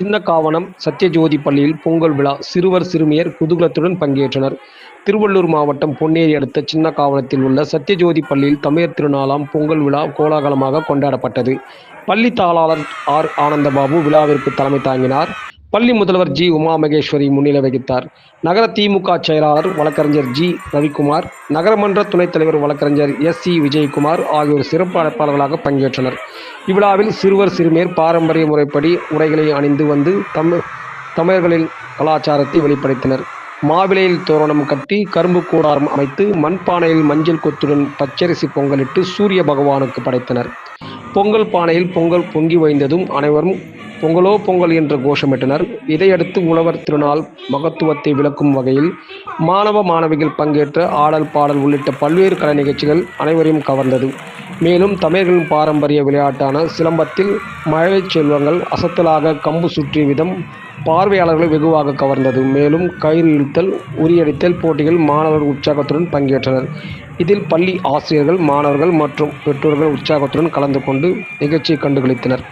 சின்னக்காவனம் சத்யஜோதி பள்ளியில் பொங்கல் விழா சிறுவர் சிறுமியர் குதூகலத்துடன் பங்கேற்றனர். திருவள்ளூர் மாவட்டம் பொன்னேரி அடுத்த சின்னக்காவனத்தில் உள்ள சத்யஜோதி பள்ளியில் தமிழர் திருநாளாம் பொங்கல் விழா கோலாகலமாக கொண்டாடப்பட்டது. பள்ளி தாளாளர் ஆர் ஆனந்தபாபு விழாவிற்கு தலைமை தாங்கினார். பள்ளி முதல்வர் ஜி உமா மகேஸ்வரி முன்னிலை வகித்தார். நகர திமுக செயலாளர் வழக்கறிஞர் ஜி ரவிக்குமார் நகரமன்ற துணைத் தலைவர் வழக்கறிஞர் எஸ் சி விஜயகுமார் ஆகியோர் சிறப்பு அழைப்பாளர்களாக பங்கேற்றனர். இவ்விழாவில் சிறுவர் சிறுமியர் பாரம்பரிய முறைப்படி உடைகளை அணிந்து வந்து தமிழ் தமிழர்களின் கலாச்சாரத்தை வெளிப்படுத்தினர். மாவிலையில் தோரணம் கட்டி கரும்பு கூடாரம் அமைத்து மண்பானையில் மஞ்சள் கொத்துடன் பச்சரிசி பொங்கலிட்டு சூரிய பகவானுக்கு படைத்தனர். பொங்கல் பானையில் பொங்கல் பொங்கி வைந்ததும் அனைவரும் பொங்கலோ பொங்கல் என்ற கோஷமிட்டனர். இதையடுத்து உழவர் திருநாள் மகத்துவத்தை விளக்கும் வகையில் மாணவ மாணவிகள் பங்கேற்ற ஆடல் பாடல் உள்ளிட்ட பல்வேறு கலை நிகழ்ச்சிகள் அனைவரையும் கவர்ந்தது. மேலும் தமிழர்களின் பாரம்பரிய விளையாட்டான சிலம்பத்தில் மழை செல்வங்கள் அசத்தலாக கம்பு சுற்றிய விதம் பார்வையாளர்களை வெகுவாக கவர்ந்தது. மேலும் கயிறு இழுத்தல் உரியடித்தல் போட்டிகள் மாணவர்கள் உற்சாகத்துடன் பங்கேற்றனர். இதில் பள்ளி ஆசிரியர்கள் மாணவர்கள் மற்றும் பெற்றோர்கள் உற்சாகத்துடன் கலந்து கொண்டு நிகழ்ச்சியை கண்டுகளித்தனர்.